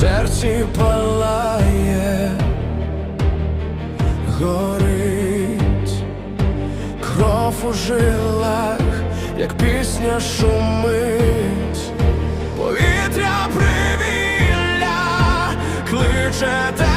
серці палає, горить, кров у жилах, як пісня шумить, повітря привілля кличе.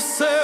have said.